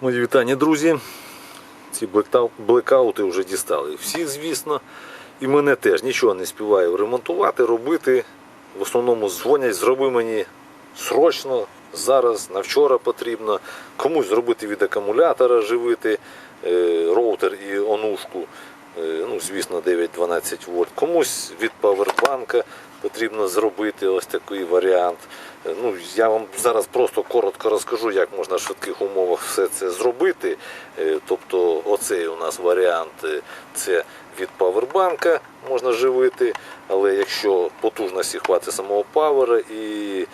Мої вітання, друзі. Ці блекаути вже дістали. Всіх, звісно. І мене теж нічого не співаю ремонтувати, робити. В основному дзвонять, зроби мені срочно, зараз, на вчора потрібно. Комусь зробити від акумулятора, живити е, роутер і онушку. Е, ну, звісно, 9-12 вольт. Комусь від павербанка потрібно зробити ось такий варіант. Ну, я вам зараз просто коротко розкажу, як можна в швидких умовах все це зробити. Е, Тобто, оцей у нас варіант е, це від павербанка можна живити, але якщо потужності хватить самого павера і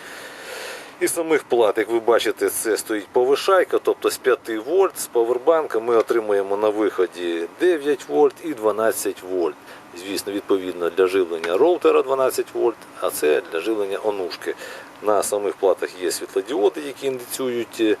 і самих плат, як ви бачите, це стоїть повишайка, тобто з 5 вольт з павербанка ми отримуємо на виході 9 вольт і 12 вольт. Звісно, відповідно для живлення роутера 12 вольт, а це для живлення онушки. На самих платах є світлодіоди, які індицюють е,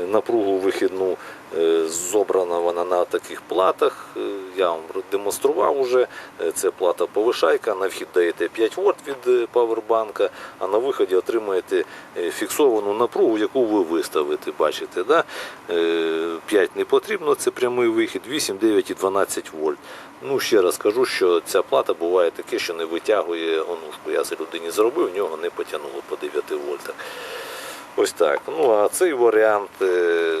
напругу вихідну. Е, Зобрана вона на таких платах. Е, Я вам демонстрував уже. Е, Це плата повишайка. На вхід даєте 5 вольт від е, павербанка, а на виході отримуєте е, фіксовану напругу, яку ви виставите. Бачите, да? Е, 5 не потрібно, це прямий вихід, 8, 9 і 12 вольт. Ну, ще раз кажу, що ця плата буває таке, що не витягує онушку. Я це людині зробив, в нього не потягнуло по 9 вольтах. Ось так. Ну а цей варіант е,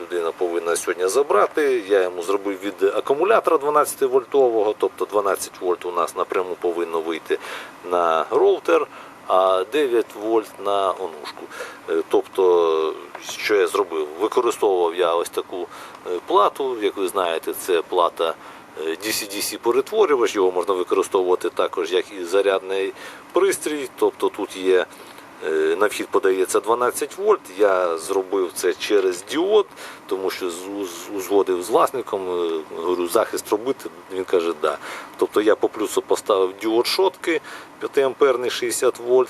людина повинна сьогодні забрати. Я йому зробив від акумулятора 12 вольтового, тобто 12 вольт у нас напряму повинно вийти на роутер, а 9 вольт на онушку. Е, Тобто, що я зробив? Використовував я ось таку е, плату, як ви знаєте, це плата. DC-DC перетворювач, його можна використовувати також як і зарядний пристрій, тобто тут є на вхід подається 12 вольт. Я зробив це через діод, тому що узгодив з власником, е, говорю, захист робити. Він каже, да. Тобто я по плюсу поставив діод шотки 5 амперний 60 вольт,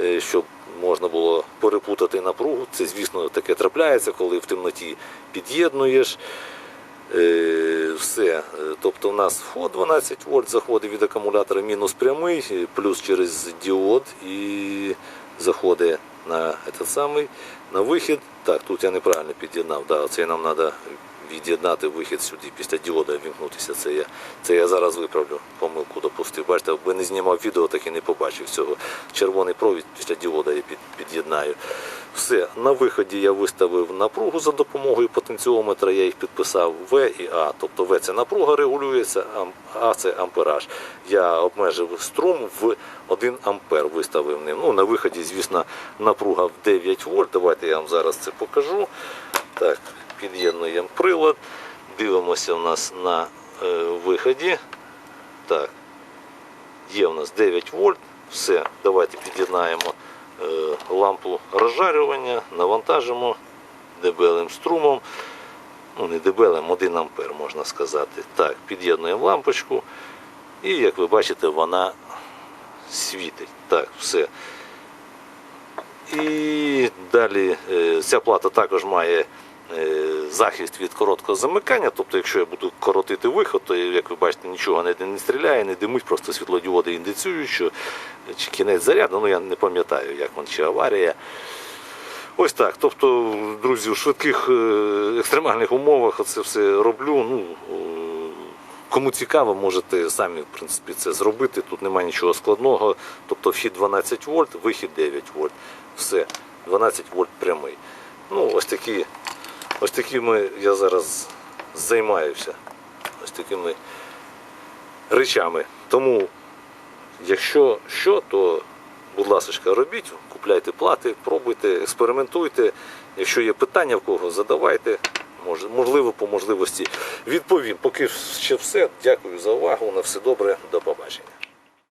е, щоб можна було перепутати напругу. Це, звісно, таке трапляється, коли в темноті під'єднуєш. Е, Все. Е, Тобто у нас вход 12 вольт заходить від акумулятора мінус прямий, е, плюс через діод і заходить на этот самый, на выход. Так, тут я неправильно під'єднав. Да, це нам треба від'єднати вихід сюди після діода вімкнутися. Це я, це я зараз виправлю. Помилку допустив. Бачите, якби не знімав відео, так і не побачив цього. Червоний провід після діода я під, під'єднаю. Все, на виході я виставив напругу за допомогою потенціометра, я їх підписав В і А. Тобто В це напруга регулюється, А це ампераж. Я обмежив струм в 1 ампер виставив ним. Ну, на виході, звісно, напруга в 9 вольт. Давайте я вам зараз це покажу. Так, під'єднуємо прилад. Дивимося у нас на е, виході. Так, є у нас 9 вольт. Все, давайте під'єднаємо е, лампу розжарювання, навантажимо дебелим струмом. Ну, не дебелим, 1 ампер можна сказати. Так, під'єднуємо лампочку. І як ви бачите, вона світить. Так, все. І далі е, ця плата також має захист від короткого замикання. Тобто, якщо я буду коротити виход, то як ви бачите, нічого не, не стріляє, не димить, просто світлодіоди індицюють, що чи кінець заряду, ну я не пам'ятаю, як він чи аварія. Ось так. Тобто, друзі, у швидких е, екстремальних умовах це все роблю. Ну, е, Кому цікаво, можете самі в принципі, це зробити. Тут немає нічого складного. Тобто вхід 12 вольт, вихід 9 вольт. Все, 12 вольт прямий. Ну, ось такі, ось такими я зараз займаюся. Ось такими речами. Тому, якщо що, то будь ласка, робіть, купляйте плати, пробуйте, експериментуйте. Якщо є питання в кого, задавайте. Можливо, по можливості відповім. Поки ще все. Дякую за увагу. На все добре. До побачення.